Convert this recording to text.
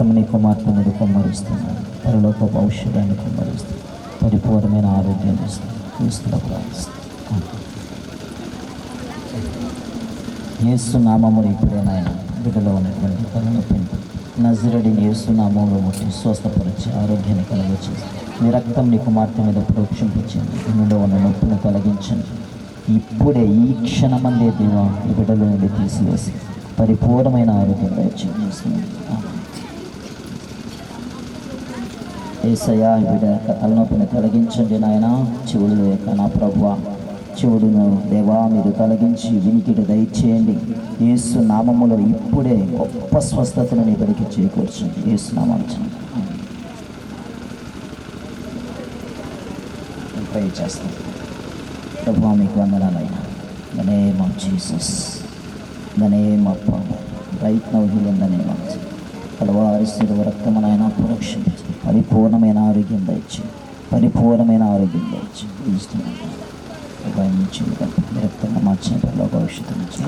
రక్తం కుమార్తెను కుమార్తె పరలోక భవిష్యత్తుని కుమ్మరిస్తాను పరిపూర్ణమైన ఆరోగ్యం ఇస్తుంది క్రీస్తులో ప్రార్థిస్తాను నామములు ఇప్పుడే నాయన బిడ్డలో ఉన్నటువంటి తలనొప్పిని నజరడి యేసు నామంలో ముట్టి స్వస్థపరిచి ఆరోగ్యాన్ని కలగచేసి మీ రక్తం నీ కుమార్తె మీద ప్రోక్షింపించండి ఇందులో ఉన్న నొప్పిని తొలగించండి. ఇప్పుడే ఈ క్షణమందే దేవా ఈ బిడ్డల నుండి తీసివేసి పరిపూర్ణమైన ఆరోగ్యం దయచేస్తుంది ఏసయ్యా ఈ యొక్క తలనొప్పిని తొలగించండి నాయన. చెవుడు యొక్క నా ప్రభు చెవుడును దేవా మీరు తొలగించి వినికిడి దయచేయండి. యేసు నామములో ఇప్పుడే గొప్ప స్వస్థతను నీ బడికి చేకూర్చండి. యేసు నామాలు ప్రే చేస్తాం ప్రభు మీకు వందనాలైనా the name of Jesus the name of right now heal the name of Calvary శిలువ రక్తమునైనా పరిపూర్ణమైన ఆరోగ్యం దయచి పరిపూర్ణమైన ఆరోగ్యం దయచి ఇస్తున్నాను నుంచి రక్తంగా మార్చిన భవిష్యత్తు నుంచి